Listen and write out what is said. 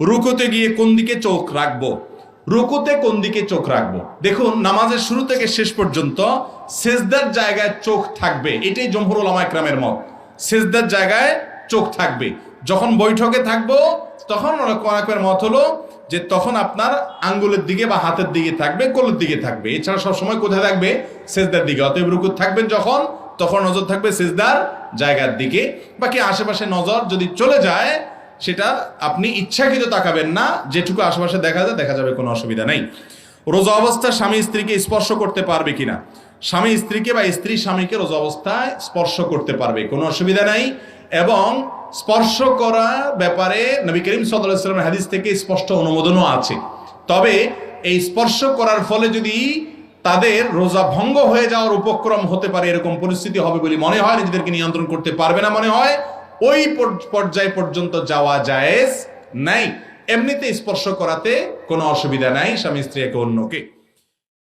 রুকুতে গিয়ে কোন দিকে চোখ রাখব? রুকুতে কোন দিকে চোখ রাখব? দেখুন, নামাজের শুরু থেকে শেষ পর্যন্ত সেজদার জায়গায় চোখ থাকবে। এটাই জমহুরুল একরামের মত। সেজদার জায়গায় চোখ থাকবে। যখন বৈঠকে থাকব, তখন অনেকের মত হলো যে তখন আপনার আঙ্গুলের দিকে বা হাতের দিকে থাকবে, কোলের দিকে থাকবে। এছাড়া সবসময় কোথায় থাকবে? সেজদার দিকে। অতএব রুকুত থাকবেন যখন, তখন নজর থাকবে সেজদার জায়গার দিকে। বাকি আশেপাশে নজর যদি চলে যায় সেটা আপনি ইচ্ছাকৃত তাকাবেন না, যেটুকু আশেপাশে দেখা যায়, দেখা যাবে কোনো অসুবিধা নেই। রোজা অবস্থায় স্বামী স্ত্রীকে স্পর্শ করতে পারবে কিনা? স্বামী স্ত্রীকে বা স্ত্রী স্বামীকে রোজা অবস্থায় স্পর্শ করতে পারবে, কোনো অসুবিধা নাই। এবং স্পর্শ করা ব্যাপারে নবী করিম সাল্লামের হাদিস থেকে স্পষ্ট অনুমোদনও আছে। তবে এই স্পর্শ করার ফলে যদি তাদের রোজা ভঙ্গ হয়ে যাওয়ার উপক্রম হতে পারে, এরকম পরিস্থিতি হবে বলে মনে হয়, নিজেদেরকে নিয়ন্ত্রণ করতে পারবে না মনে হয়। ওই পর্যায় পর্যন্ত যাওয়া জায়েজ নাই। এমনিতে স্পর্শ করাতে কোনো অসুবিধা নাই স্বামী স্ত্রী একে অন্যকে।